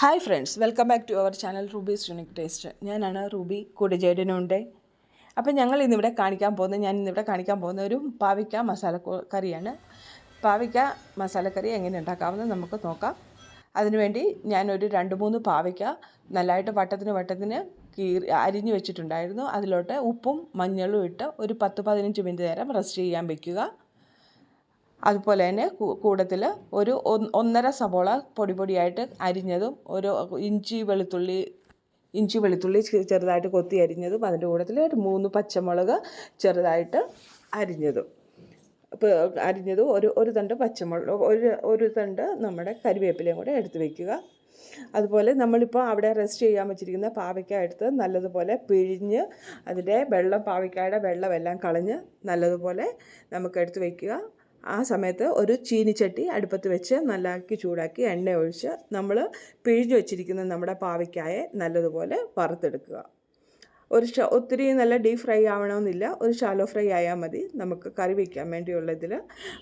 Hi friends welcome back to our channel Ruby's unique taste ഞാനാണ് Ruby കൂടെ ജേഡനുണ്ട് അപ്പം ഞങ്ങൾ ഇന്നിവിടെ കാണിക്കാൻ പോകുന്നത് ഞാൻ ഇന്നിവിടെ കാണിക്കാൻ പോകുന്ന ഒരു പാവിക്ക മസാല കറിയാണ്. പാവിക്ക മസാലക്കറി എങ്ങനെ ഉണ്ടാക്കാമെന്ന് നമുക്ക് നോക്കാം. അതിനുവേണ്ടി ഞാനൊരു രണ്ട് മൂന്ന് പാവയ്ക്ക നല്ലതായിട്ട് വട്ടത്തിന് വട്ടത്തിന് കീറി അരിഞ്ഞു വെച്ചിട്ടുണ്ടായിരുന്നു. അതിലോട്ട് ഉപ്പും മഞ്ഞളും ഇട്ട് ഒരു പത്ത് പതിനഞ്ച് മിനിറ്റ് നേരം റെസ്റ്റ് ചെയ്യാൻ വെക്കുക. അതുപോലെ തന്നെ കൂടത്തിൽ ഒരു ഒന്ന് ഒന്നര സവോള പൊടി പൊടിയായിട്ട് അരിഞ്ഞതും ഒരു ഇഞ്ചി വെളുത്തുള്ളി ഇഞ്ചി വെളുത്തുള്ളി ചെറുതായിട്ട് കൊത്തി അരിഞ്ഞതും അതിന്റെ കൂട്ടത്തിൽ ഒരു മൂന്ന് പച്ചമുളക് ചെറുതായിട്ട് അരിഞ്ഞതും. ഇപ്പോൾ അരിഞ്ഞതും ഒരു ഒരു തണ്ട് പച്ചമുളക് ഒരു ഒരു തണ്ട് നമ്മുടെ കരിവേപ്പിലയും കൂടെ എടുത്ത് വയ്ക്കുക അതുപോലെ നമ്മളിപ്പോൾ അവിടെ റെസ്റ്റ് ചെയ്യാൻ വെച്ചിരിക്കുന്ന പാവയ്ക്ക എടുത്ത് നല്ലതുപോലെ പിഴിഞ്ഞ് അതിന്റെ വെള്ളം പാവയ്ക്കായുടെ വെള്ളമെല്ലാം കളഞ്ഞ് നല്ലതുപോലെ നമുക്ക് എടുത്ത് വയ്ക്കുക ആ സമയത്ത് ഒരു ചീനിച്ചട്ടി അടുപ്പത്ത് വെച്ച് നല്ലാക്കി ചൂടാക്കി എണ്ണ ഒഴിച്ച് നമ്മൾ പിഴിഞ്ഞ് വെച്ചിരിക്കുന്ന നമ്മുടെ പാവയ്ക്കായെ നല്ലതുപോലെ വറുത്തെടുക്കുക. ഒരു ഒത്തിരി നല്ല ഡീപ് ഫ്രൈ ആവണമെന്നില്ല. ഒരു ഷാലോ ഫ്രൈ ആയാൽ മതി. നമുക്ക് കറി വയ്ക്കാൻ വേണ്ടിയുള്ള ഇതിൽ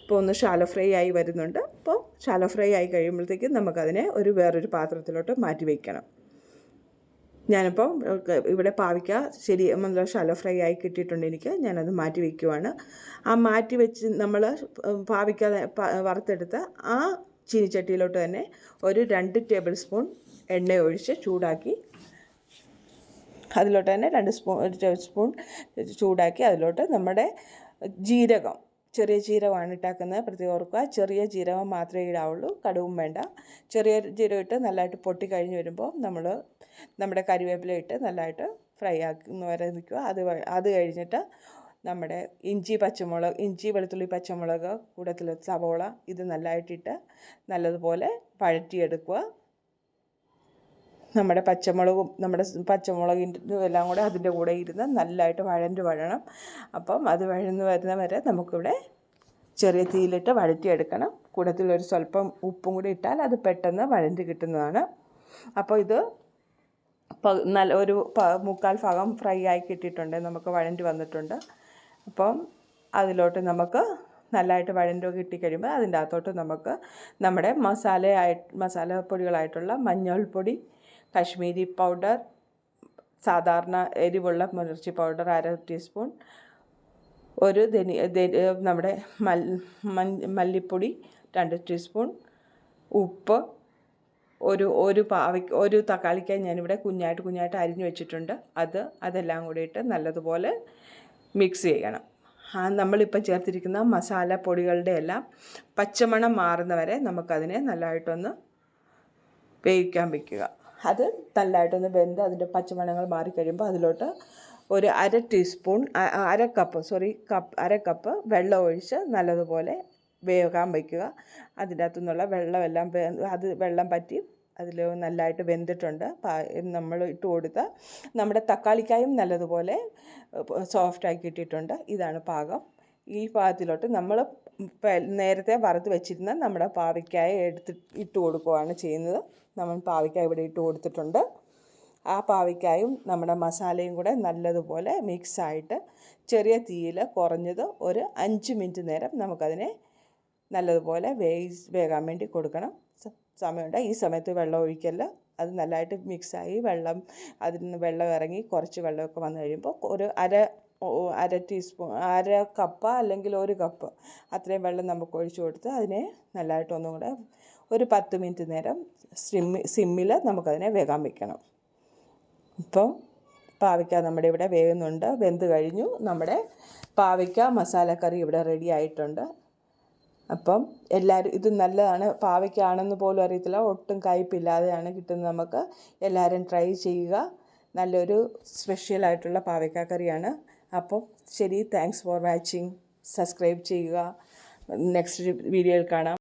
ഇപ്പോൾ ഒന്ന് ഷാലോ ഫ്രൈ ആയി വരുന്നുണ്ട്. അപ്പോൾ ഷാലോ ഫ്രൈ ആയി കഴിയുമ്പോഴത്തേക്കും നമുക്കതിനെ ഒരു വേറൊരു പാത്രത്തിലോട്ട് മാറ്റി വയ്ക്കണം ഞാനിപ്പോൾ ഇവിടെ പാവിക്ക ശരി നല്ല ഷാലോ ഫ്രൈ ആയി കിട്ടിയിട്ടുണ്ട് എനിക്ക്. ഞാനത് മാറ്റി വയ്ക്കുവാണ് ആ മാറ്റി വെച്ച് നമ്മൾ പാവിക്ക വറുത്തെടുത്ത് ആ ചീനിച്ചട്ടിയിലോട്ട് തന്നെ ഒരു രണ്ട് ടേബിൾ സ്പൂൺ എണ്ണ ഒഴിച്ച് ചൂടാക്കി അതിലോട്ട് തന്നെ രണ്ട് സ്പൂൺ ഒരു ടേബിൾ സ്പൂൺ ചൂടാക്കി അതിലോട്ട് നമ്മുടെ ജീരകം ചെറിയ ജീരകമാണ് ഇട്ടാക്കുന്നത്. പ്രത്യേകം ഓർക്കുക ചെറിയ ജീരകം മാത്രമേ ഇടാവുള്ളൂ. കടുവും വേണ്ട. ചെറിയ ജീരകം ഇട്ട് നല്ലതായിട്ട് പൊട്ടി കഴിഞ്ഞ് വരുമ്പോൾ നമ്മൾ നമ്മുടെ കരിവേപ്പില ഇട്ട് നല്ലതായിട്ട് ഫ്രൈ ആക്കുന്ന വരെ നിൽക്കുക. അത് അത് കഴിഞ്ഞിട്ട് നമ്മുടെ ഇഞ്ചി പച്ചമുളക് ഇഞ്ചി വെളുത്തുള്ളി പച്ചമുളക് കൂടത്തിൽ സവോള ഇത് നല്ലതായിട്ടിട്ട് നല്ലതുപോലെ വഴറ്റിയെടുക്കുക. നമ്മുടെ പച്ചമുളകും നമ്മുടെ പച്ചമുളകിന്റെ എല്ലാം കൂടെ അതിന്റെ കൂടെ ഇരുന്ന് നല്ലതായിട്ട് വഴണ്ട് വഴണം. അപ്പം അത് വഴന്ന് വരുന്ന വരെ നമുക്കിവിടെ ചെറിയ തീയിലിട്ട് വഴറ്റിയെടുക്കണം. കൂടത്തിൽ ഒരു സ്വല്പം ഉപ്പും കൂടി ഇട്ടാൽ അത് പെട്ടെന്ന് വഴണ്ട് കിട്ടുന്നതാണ്. അപ്പോൾ ഇത് നല്ല ഒരു മുക്കാൽ ഭാഗം ഫ്രൈ ആയി കിട്ടിയിട്ടുണ്ട്. നമുക്ക് വഴണ്ടി വന്നിട്ടുണ്ട്. അപ്പം അതിലോട്ട് നമുക്ക് നല്ലതായിട്ട് വഴണ്ടോ കിട്ടിക്കഴിയുമ്പോൾ അതിന്റെ അകത്തോട്ട് നമുക്ക് നമ്മുടെ മസാലയായി മസാലപ്പൊടികളായിട്ടുള്ള മഞ്ഞൾപ്പൊടി കശ്മീരി പൗഡർ സാധാരണ എരിവുള്ള മുതിർച്ചി പൗഡർ അര ടീസ്പൂൺ ഒരു ധനി നമ്മുടെ മല്ലിപ്പൊടി രണ്ട് ടീസ്പൂൺ ഉപ്പ് ഒരു ഒരു പാവയ്ക്ക് ഒരു തക്കാളിക്കായി ഞാനിവിടെ കുഞ്ഞായിട്ട് കുഞ്ഞായിട്ട് അരിഞ്ഞു വെച്ചിട്ടുണ്ട്. അത് അതെല്ലാം കൂടിയിട്ട് നല്ലതുപോലെ മിക്സ് ചെയ്യണം. ആ നമ്മളിപ്പോൾ ചേർത്തിരിക്കുന്ന മസാല പൊടികളുടെ എല്ലാം പച്ചമണം മാറുന്നവരെ നമുക്കതിനെ നല്ലതായിട്ടൊന്ന് വേവിക്കാൻ വെക്കുക. അത് നല്ലതായിട്ടൊന്ന് വെന്ത് അതിന്റെ പച്ചമണങ്ങൾ മാറിക്കഴിയുമ്പോൾ അതിലോട്ട് ഒരു അര ടീസ്പൂൺ അര കപ്പ് സോറി കപ്പ് അര കപ്പ് വെള്ളം ഒഴിച്ച് നല്ലതുപോലെ വേകാൻ വയ്ക്കുക. അതിന്റെ അകത്തു നിന്നുള്ള വെള്ളമെല്ലാം അത് വെള്ളം പറ്റി അതിൽ നല്ലതായിട്ട് വെന്തിട്ടുണ്ട്. നമ്മൾ ഇട്ട് കൊടുത്ത നമ്മുടെ തക്കാളിക്കായും നല്ലതുപോലെ സോഫ്റ്റാക്കി ഇട്ടിട്ടുണ്ട് ഇതാണ് പാകം. ഈ പാകത്തിലോട്ട് നമ്മൾ നേരത്തെ വറുത്ത് വെച്ചിരുന്ന നമ്മുടെ പാവയ്ക്കായ എടുത്ത് ഇട്ട് കൊടുക്കുകയാണ് ചെയ്യുന്നത്. നമ്മൾ പാവയ്ക്കായ ഇവിടെ ഇട്ട് കൊടുത്തിട്ടുണ്ട്. ആ പാവയ്ക്കായും നമ്മുടെ മസാലയും കൂടെ നല്ലതുപോലെ മിക്സായിട്ട് ചെറിയ തീയിൽ കുറഞ്ഞത് ഒരു അഞ്ച് മിനിറ്റ് നേരം നമുക്കതിനെ നല്ലതുപോലെ വേവി വേകാൻ വേണ്ടി കൊടുക്കണം. സമയമുണ്ട്. ഈ സമയത്ത് വെള്ളം ഒഴിക്കല്ല. അത് നല്ലതായിട്ട് മിക്സായി വെള്ളം അതിൽ നിന്ന് വെള്ളം ഇറങ്ങി കുറച്ച് വെള്ളമൊക്കെ വന്നു കഴിയുമ്പോൾ ഒരു അര അര ടീസ്പൂൺ അര കപ്പ് അല്ലെങ്കിൽ ഒരു കപ്പ് അത്രയും വെള്ളം നമുക്ക് ഒഴിച്ചു കൊടുത്ത് അതിനെ നല്ലതായിട്ട് ഒന്നും കൂടെ ഒരു പത്ത് മിനിറ്റ് നേരം സിമ്മി സിമ്മിൽ നമുക്കതിനെ വേകാൻ വെക്കണം. ഇപ്പം പാവയ്ക്ക നമ്മുടെ ഇവിടെ വേകുന്നുണ്ട് വെന്ത് കഴിഞ്ഞു. നമ്മുടെ പാവയ്ക്ക മസാലക്കറി ഇവിടെ റെഡി ആയിട്ടുണ്ട്. അപ്പം എല്ലാവരും ഇത് നല്ലതാണ്. പാവയ്ക്കാണെന്ന് പോലും അറിയത്തില്ല. ഒട്ടും കയ്പില്ലാതെയാണ് കിട്ടുന്നത് നമുക്ക്. എല്ലാവരും ട്രൈ ചെയ്യുക. നല്ലൊരു സ്പെഷ്യലായിട്ടുള്ള പാവയ്ക്ക കറിയാണ്. അപ്പം ശരി താങ്ക്സ് ഫോർ വാച്ചിങ് സബ്സ്ക്രൈബ് ചെയ്യുക. നെക്സ്റ്റ് വീഡിയോയിൽ കാണാം.